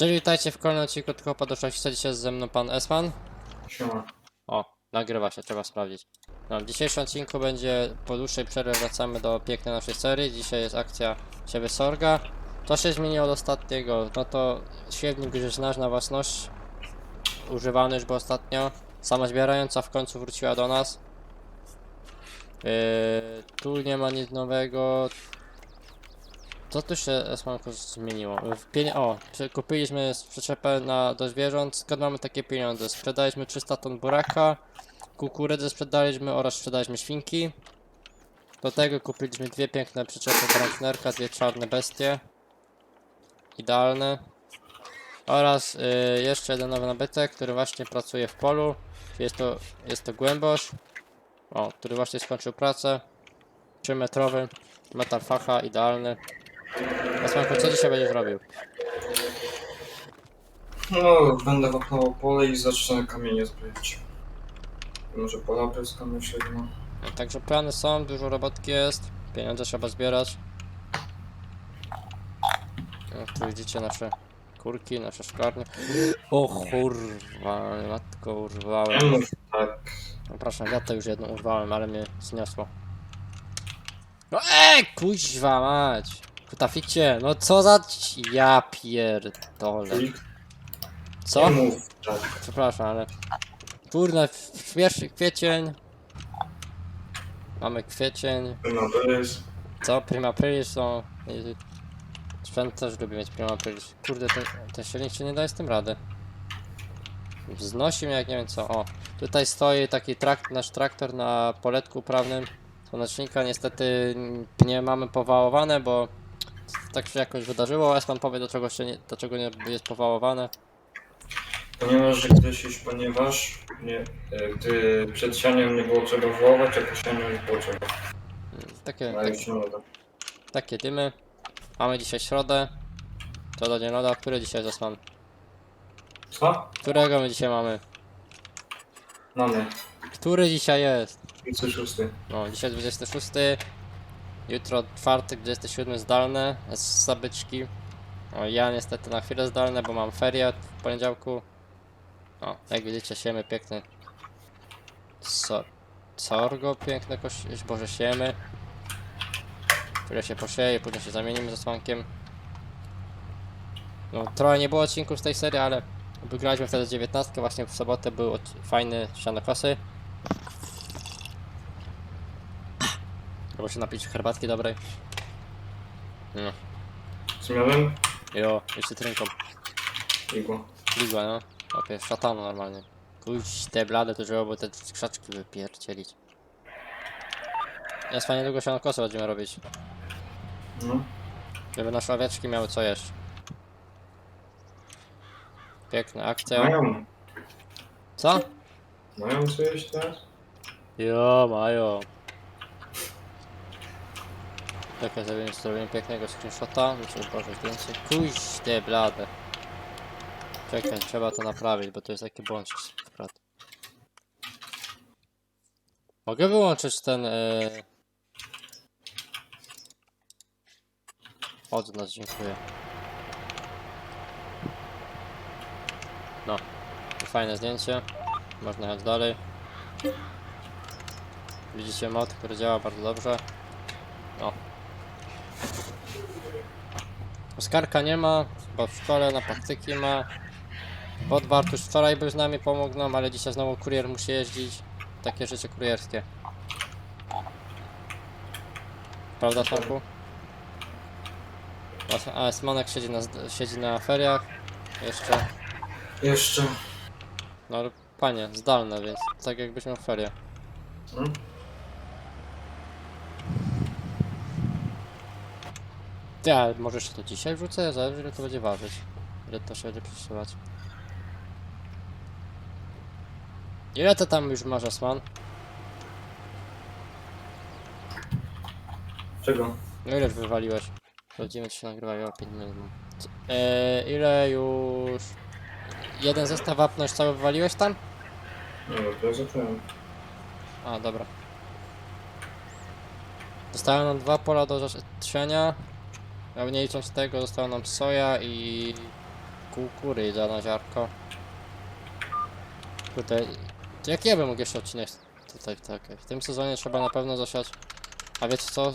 Cześć, witajcie w kolejnym odcinku tylko podeszła dzisiaj ze mną pan Esman. Siema. O, nagrywa się, trzeba sprawdzić. No, w dzisiejszym odcinku będzie po dłuższej przerwie wracamy do pięknej naszej serii. Dzisiaj jest akcja Siebie Sorga. To się zmieniło od ostatniego. No to siewnik już znasz na własność. Używany już był ostatnio. Sama zbierająca w końcu wróciła do nas. Yy, tu nie ma nic nowego. Co tu się Esmanko zmieniło? W pienie- o, kupiliśmy przyczepę na, do zwierząt, skąd mamy takie pieniądze? Sprzedaliśmy 300 ton buraka, kukurydzę sprzedaliśmy oraz sprzedaliśmy świnki. Do tego kupiliśmy dwie piękne przyczepy Brandnerka, dwie czarne bestie. Idealne. Oraz y, jeszcze jeden nowy nabytek, który właśnie pracuje w polu. Jest to, jest to głębosz. O, który właśnie skończył pracę. 3 metrowy. Metal facha, idealny. Esmanko, co dzisiaj będziesz robił? No, będę wapnął pole i zacznę kamienie zbierać. Może pola pryskamy średnio. No, Także plany są, dużo robotki jest, pieniądze trzeba zbierać. No, tu widzicie nasze kurki, nasze szklarnie. O kurwa, matko urwałem. Mów tak. Przepraszam, ja to już jedną urwałem, ale mnie zniosło. No ej, kuźwa mać! Kutaficie, no co za... ci- Ja pierdolę. Klik. Co? Nie mów tak. Przepraszam, ale... Kurde, w- pierwszy kwiecień. Mamy kwiecień. No to jest. Co? Prima Aprilis są... i- Sprzęt też lubi mieć Prima Aprilis. Kurde, ten, ten silnik się nie daje z tym rady. Wznosi mnie jak nie wiem co. O, tutaj stoi taki trakt, nasz traktor na poletku uprawnym słonecznika. Niestety nie mamy powałowane, bo tak się jakoś wydarzyło. Esman powie do czego, się nie, do czego nie jest powałowane. Ponieważ, że już, ponieważ nie, e, gdy przed sianiem nie było czego wołować, a po sianiu już było czego. Takie, A tak, już nie takie dymy. Mamy dzisiaj środę. To do dzień loda. Który dzisiaj jest Esman? Co? Którego my dzisiaj mamy? Mamy. Który dzisiaj jest? 36. No, dzisiaj 26. Jutro czwartek, 27 zdalne z zabyczki. O, ja niestety na chwilę zdalne, bo mam ferie w poniedziałku. O, jak widzicie, siemy piękny. So, sorgo piękne koś... Boże, siemy. Które się posieje, później się zamienimy ze słonkiem. No, trochę nie było odcinków z tej serii, ale wygraliśmy wtedy 19. Właśnie w sobotę był fajny sianokosy. Trzeba się napić herbatki dobrej. No. Co miałem? Jo, jeszcze trynką. Igło. Ligła, no. Opie, szatano normalnie. Kuś, te blade to trzeba było te krzaczki wypierdzielić. Ja fajnie długo się na kosę będziemy robić. No. Żeby nasze owieczki miały co jeść. Piękna akcja. Mają. Co? Mają co jeść teraz? Jo, mają. Czekaj, zrobimy, zrobimy pięknego screenshota. Muszę ułożyć więcej. Kuś, te blade. Czekaj, trzeba to naprawić, bo to jest taki błąd akurat. Mogę wyłączyć ten... Yy... Od nas, dziękuję. No. Fajne zdjęcie. Można jechać dalej. Widzicie mod, który działa bardzo dobrze. Oskarka nie ma, bo w szkole na praktyki ma. Bot Bartusz wczoraj był z nami, pomógł nam, ale dzisiaj znowu kurier musi jeździć. Takie życie kurierskie. Prawda, Smarku? A, Smonek siedzi na, siedzi na feriach. Jeszcze. Jeszcze. No ale panie, zdalne, więc tak jakbyśmy w ferie. Hmm? Ja, może jeszcze to dzisiaj wrzucę, zależy ile to będzie ważyć. Ile to się będzie przesyłać. Ile to tam już masz, Asman? Czego? No ile już wywaliłeś? Sprawdzimy czy się nagrywają 5 minut. Eee, ile już... Jeden zestaw wapność cały wywaliłeś tam? Nie wiem, to ja zacząłem. A, dobra. Zostały nam dwa pola do trzenia. A nie licząc tego, została nam soja i kukurydza na ziarko. Kurde, jak ja bym mógł jeszcze odcinek tutaj, tak, w tym sezonie trzeba na pewno zasiać. A wiecie co,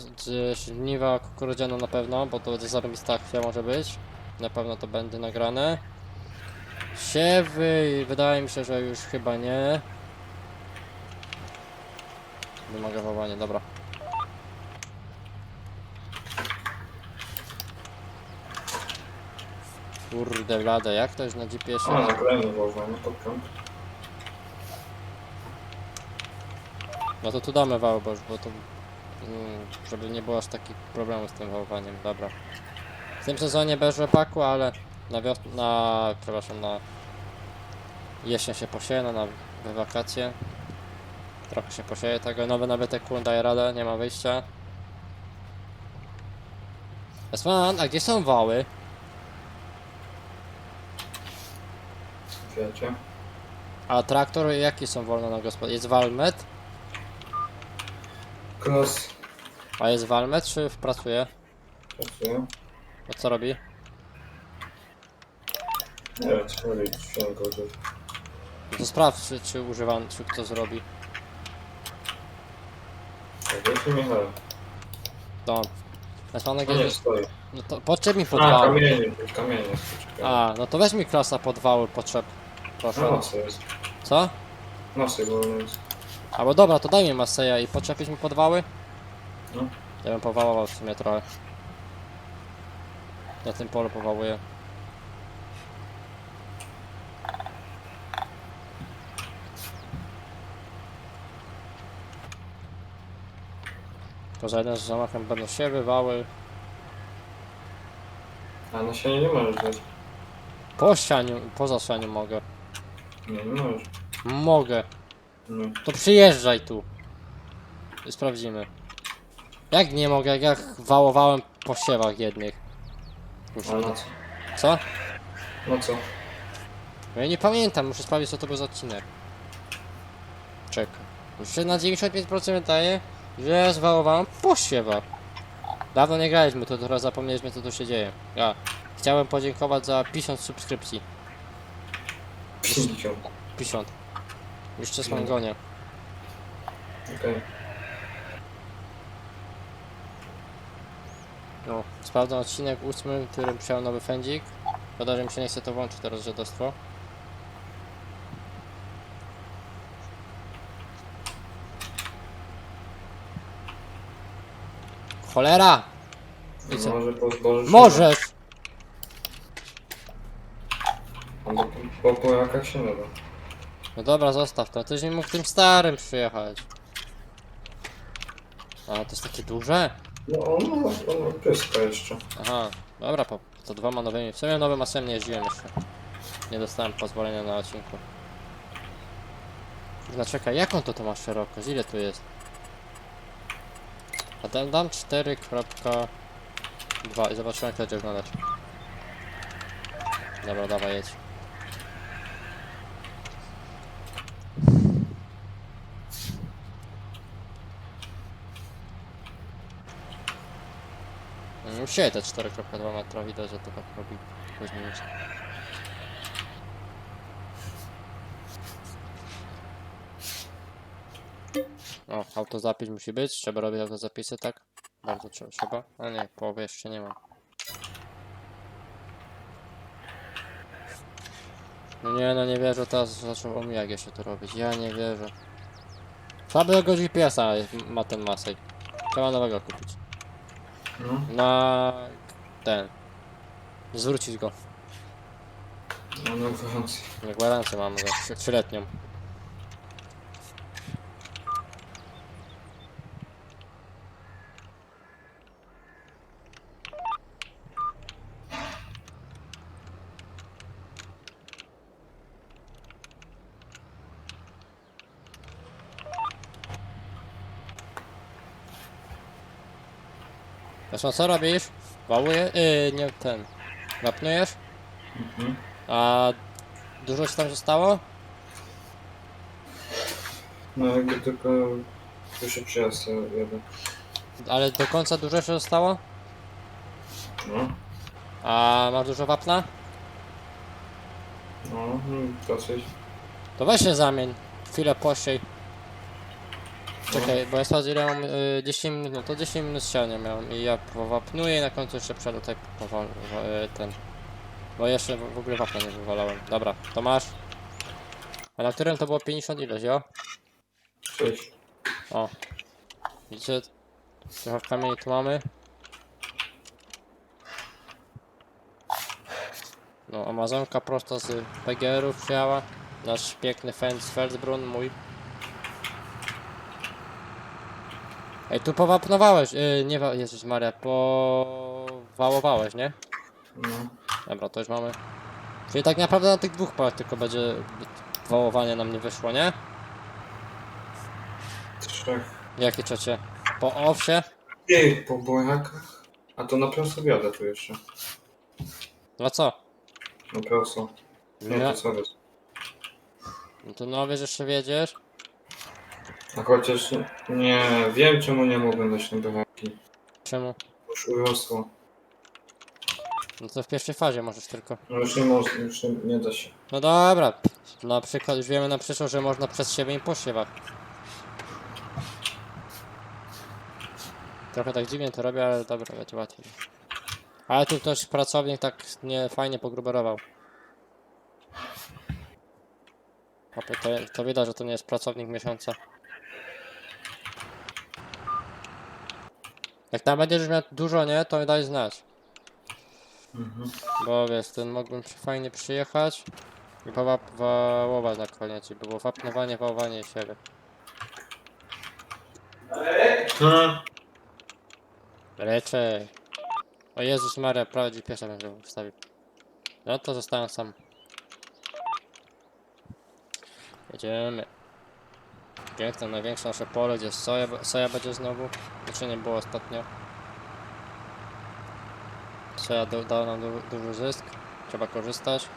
żniwa kukurydziane na pewno, bo to będzie zarobista akcja może być. Na pewno to będzie nagrane. Siewy, wydaje mi się, że już chyba nie. Wymaga wołania, dobra. Kurde blade, jak to jest na A, GPS-ie? nagrałem woła, no to piąt. No to tu damy wał, bo, to... Mm, żeby nie było aż takich problemów z tym wołowaniem, dobra. W tym sezonie bez rzepaku, ale na wios... na... przepraszam, na... Jesień się posieje, no na we wakacje. Trochę się posieje tego, nowy nabytek kłon daje radę, nie ma wyjścia. Esman, a gdzie są wały? Wiecie? A traktor, jakie są wolne na gospodarstwie? Jest Walmet? Klas. A jest Walmet, czy pracuje? Pracuje. A co robi? Nie wiem, co robić, wsiądę go To sprawdź, czy, czy używam, czy kto zrobi. Wiecie, Michał? To. Esmanek No nie, jest... stoi. No to podczep mi A, kamienie, kamienie. A, no to weź mi klasa podwały potrzeb. Proszę. jest. Co? Wolne jest. Albo dobra, to daj mi Maseja i podczepisz mi podwały? No. Ja bym powałował w sumie trochę. Na tym polu powałuję. To za jeden z zamachem będą siewy, wały. A na sianie nie możesz dać. Po ścianiu, poza ścianiu mogę. Nie możesz. Mogę. No. To przyjeżdżaj tu. I sprawdzimy. Jak nie mogę, jak ja wałowałem po siewach jednych. Na co? No co? No ja nie pamiętam, muszę sprawdzić co to był za odcinek. Czekaj. Już na 95% wydaje, że ja zwałowałem po siewach. Dawno nie graliśmy, to teraz zapomnieliśmy co tu się dzieje. Ja chciałem podziękować za 50 subskrypcji. 50. 50. Jeszcze z Mangonia. Okej. No, sprawdzam odcinek ósmy, w którym przyjął nowy fędzik. Szkoda, że mi się nie chce to włączyć teraz dziadostwo. Cholera! Co? Może pozbożysz? Możesz! Albo po, po jakaś się nada. No dobra, zostaw to. Tyś nie mógł tym starym przyjechać. A, to jest takie duże? No on ma, on ma pieska jeszcze. Aha, dobra, po, to dwoma nowymi. W sumie nowym masem nie jeździłem jeszcze. Nie dostałem pozwolenia na odcinku. No czekaj, jaką to to ma szerokość? Ile tu jest? A dam, dam 4.2 i zobaczymy jak to będzie wyglądać. Dobra, dawaj jedź. Się te 4.2 metra widać, że to tak robi później już. O, autozapis musi być, trzeba robić autozapisy, tak? Bardzo trzeba. A nie, połowy jeszcze nie mam. No nie, no nie wierzę, teraz zaczął omijak jeszcze to robić, ja nie wierzę. Słabego GPS-a ma ten Masej. Trzeba nowego kupić. No. Na ten. Zwrócić go. No na gwarancję. Na gwarancję mamy go. trzy- Trzyletnią. Zresztą co robisz? Wałuje? Yy, nie ten. Wapnujesz? Mhm. A dużo ci tam zostało? No jakby tylko pierwszy przyjazd. Ale do końca dużo się zostało? No. A masz dużo wapna? No, mm, dosyć. To weź się zamień. Chwilę posiej. Czekaj, bo ja sprawdzę ile mam y, 10 minut, no to 10 minut siania miałem i ja powapnuję i na końcu jeszcze przejadę tutaj powol, wo- y, ten. Bo jeszcze w w ogóle wapna nie wywalałem. Dobra, to masz. A na którym to było 50 ileś, jo? Cześć. O. Widzicie? Trochę kamieni tu mamy. No, Amazonka prosto z PGR-ów przyjęła. Nasz piękny fan z Feldbrunn, mój. Ej, tu powapnowałeś, yy, nie wa- Jezus Maria, powałowałeś, nie? No. Dobra, to już mamy. Czyli tak naprawdę na tych dwóch polach tylko będzie wałowanie nam nie wyszło, nie? Trzech. Jakie trzecie? Po owsie? Ej, po bojakach? A to na prosto wiadę tu jeszcze. No co? Na prosto. Nie, Nie. to co jest? No to no wiesz, jeszcze wiedziesz? A chociaż nie wiem czemu nie mogłem dać na bojaki. Czemu? Już urosło. No to w pierwszej fazie możesz tylko. No już nie można, już nie, nie da się. No dobra. Na przykład już wiemy na przyszłość, że można przez siebie im posiewach. Trochę tak dziwnie to robię, ale dobra, będzie łatwiej. Ale tu ktoś pracownik tak nie fajnie pogruberował. Opie, to, to widać, że to nie jest pracownik miesiąca. Jak tam będziesz miał dużo, nie, to daj znać. Mhm. Bo wiesz, ten mógłbym przy- fajnie przyjechać i powap- wałować na koniec. I było wapnowanie, wałowanie siebie. Hmm. Raczej. O Jezus Maria, prawie GPS-a bym wstawił. No to zostałem sam. Jedziemy. Piękne, największe nasze pole, gdzie soja, soja będzie znowu. Znaczy nie było ostatnio. Soja do, dała nam du, duży zysk. Trzeba korzystać.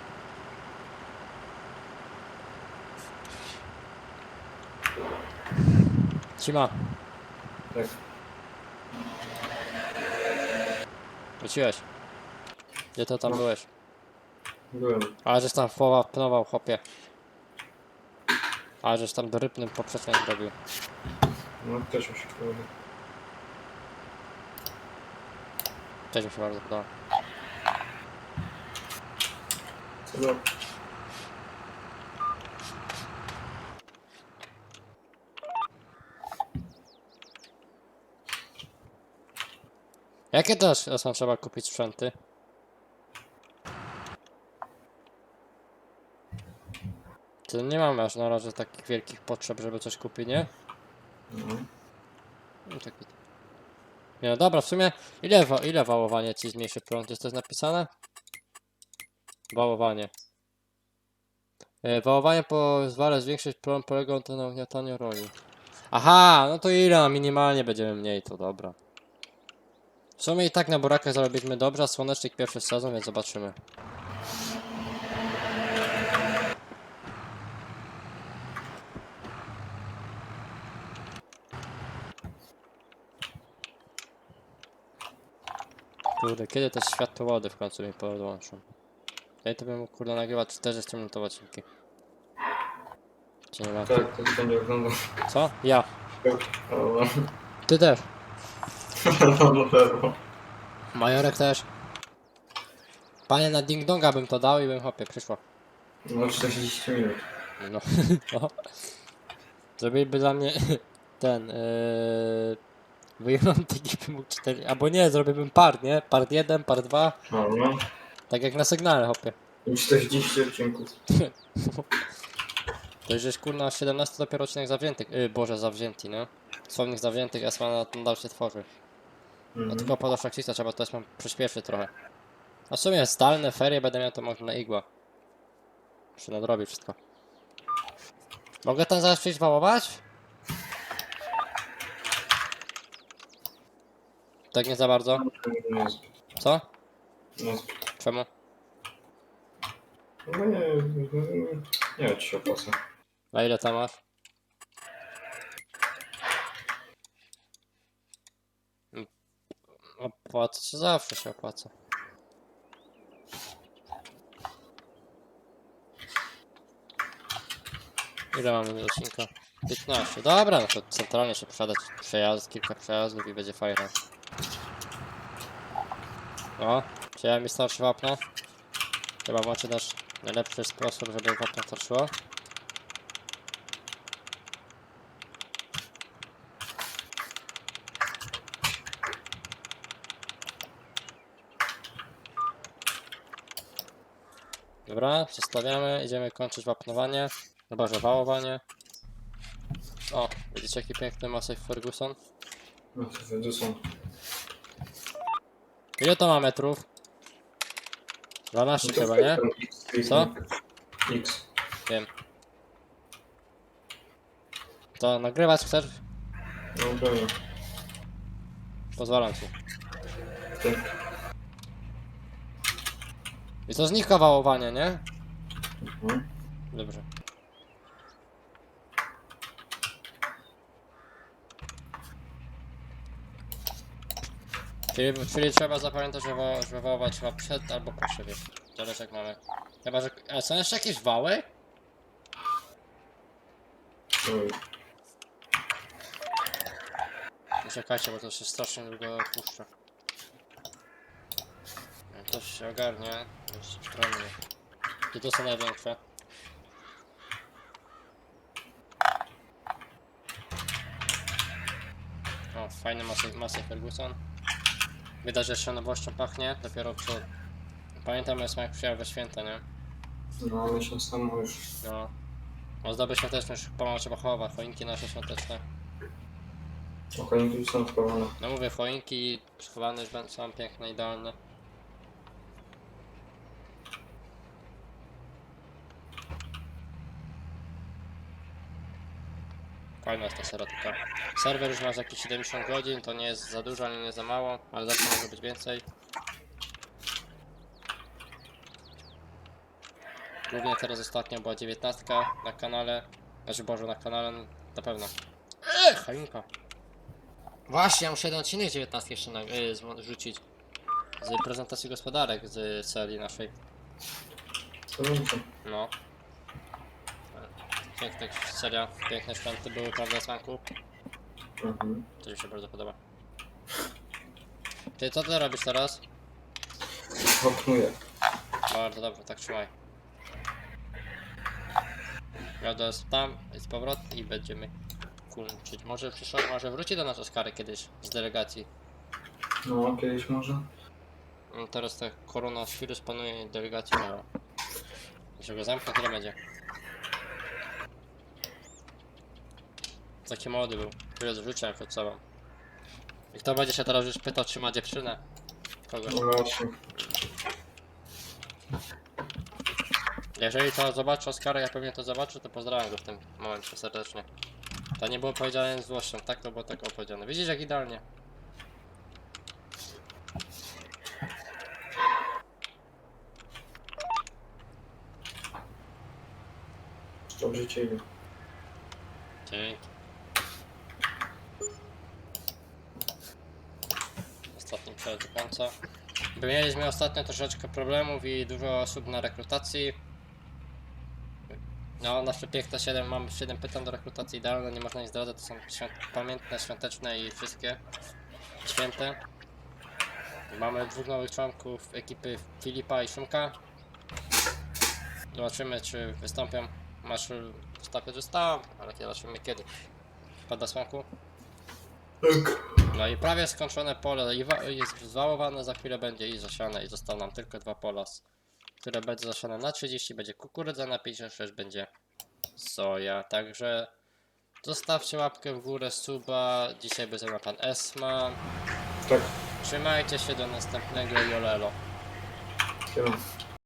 Cima, Tak. wróciłeś. Gdzie to tam No. byłeś? Byłem. Ale żeś tam powapnował, chłopie. Ale żeś tam dorypnym poprzeczkę zrobił. No też mi się podoba. Też mi się bardzo podoba. Co do... Jakie też są trzeba kupić sprzęty? To nie mamy aż na razie takich wielkich potrzeb, żeby coś kupić, nie? No. No. Nie no dobra, w sumie ile, wa ile wałowanie ci zmniejszy prąd? Jest to napisane? Wałowanie. E, wałowanie pozwala zwiększyć prąd, polega to na ugniataniu roli. Aha, no to ile? No Minimalnie będziemy mniej, to dobra. W sumie i tak na burakach zarobiliśmy dobrze, a słonecznik pierwszy sezon, więc zobaczymy. Kurde, kiedy te światłowody w końcu mi podłączą? Ja to bym mógł kurde nagrywać 40 minutowe odcinki. Czy nie ma? Tak, to to nie oglądam. Co? Ja. Ale... Ty też. No na pewno. Majorek też. Panie na ding donga bym to dał i bym hopie przyszło. No 40 minut. No. no. Zrobiliby dla mnie ten yy, wyjątek i bym mógł cztery. Albo nie, zrobiłbym par, nie? Part 1, part 2. No, no. Tak jak na sygnale hopie. I 40 odcinków. To już jest kurna 17 dopiero odcinek zawziętych. Yy, Boże, zawzięty, no. Słownych zawziętych, Esma nadal się tworzy. No Mhm. tylko po Shaxisa trzeba to mam przyspieszyć trochę. A w sumie zdalne ferie będę miał to może na igła. Muszę nadrobić wszystko. Mogę tam zaraz przyjść wałować? Tak nie za bardzo? Co? Jest. Czemu? No nie, nie, nie wiem czy się opłaca. A ile tam masz? Opłaca się zawsze się opłaca. Ile mamy do odcinka? 15. Dobra, no to centralnie się przejadać przejazd, kilka przejazdów i będzie fajnie. O, chciałem mi starszy wapno. Chyba macie nasz najlepszy sposób, żeby wapno starczyło. Dobra, zostawiamy, idziemy kończyć wapnowanie. Chyba, że wałowanie. O, widzicie jaki piękny Massey Ferguson? No to są. Ile to ma metrów? 12 No to chyba, nie? ten X, X, Co? X. Wiem. To nagrywać chcesz? No pewnie. Pozwalam ci. Tak. I to znika wałowanie, nie? Mhm. Dobrze. Czyli, czyli trzeba zapamiętać, że, wa- że trzeba przed albo po szywie. Zależy jak mamy. Chyba, że... A są jeszcze jakieś wały? Oj, Czekajcie, bo to się strasznie długo puszcza. Jak Ktoś się ogarnie, już stronnie. Gdzie to są największe? O, fajny masy, masy Ferguson. Widać, że się nowością pachnie, dopiero przed... Pamiętam, jak jak przyjechał we święta, nie? No miesiąc temu już. No. Ozdoby świąteczne już pomału trzeba chować, choinki nasze świąteczne. Okonie tu są schowane. No mówię, choinki schowane już będą są piękne, idealne. Fajna jest ta serotyka. Serwer już ma jakieś 70 godzin, to nie jest za dużo, ale nie za mało, ale zawsze może być więcej. Głównie teraz ostatnio była 19 na kanale, znaczy Boże na kanale na pewno. Eee, choinka. Właśnie, ja muszę jeden odcinek 19 jeszcze na, y, zmo- rzucić. Z prezentacji gospodarek z serii naszej. No. Piękna seria, piękne świąty były, prawda, Smanku? Mhm. To mi się bardzo podoba. Ty, co ty robisz teraz? Wapnuję. Bardzo dobrze, tak trzymaj. Jadę tam i z powrotem i będziemy kończyć. Może przyszło, może wróci do nas Oskary kiedyś z delegacji. No, kiedyś może. No teraz ta koronawirus panuje i delegacji miała. Że go zamknę, tyle będzie. Taki młody był. Tyle z życia przed sobą. I kto będzie się teraz już pytał, czy ma dziewczynę? Kogoś. No właśnie. Jeżeli to zobaczy Oskara, ja pewnie to zobaczę, to pozdrawiam go w tym momencie serdecznie. To nie było powiedziane z złością, tak to było tak opowiedziane. Widzisz jak idealnie. Dobrze ciebie. Dzięki. Ostatni przejazd do końca. By mieliśmy ostatnio troszeczkę problemów i dużo osób na rekrutacji. No, nasze piękne 7, mamy 7 pytań do rekrutacji idealne, nie można ich zdradzać, to są świąt pamiętne, świąteczne i wszystkie święte. Mamy dwóch nowych członków ekipy Filipa i Szumka. Zobaczymy, czy wystąpią. Masz wystąpić, że stał, ale zobaczymy kiedy. Pada słonku. Tak. No i prawie skończone pole i wa- jest zwałowane, za chwilę będzie i zasiane i zostaną nam tylko dwa pola, s- które będzie zasiane na 30, będzie kukurydza na 56, będzie soja, także zostawcie łapkę w górę, suba, dzisiaj będzie ma pan Esma, Tak. trzymajcie się do następnego Jolelo. Siema.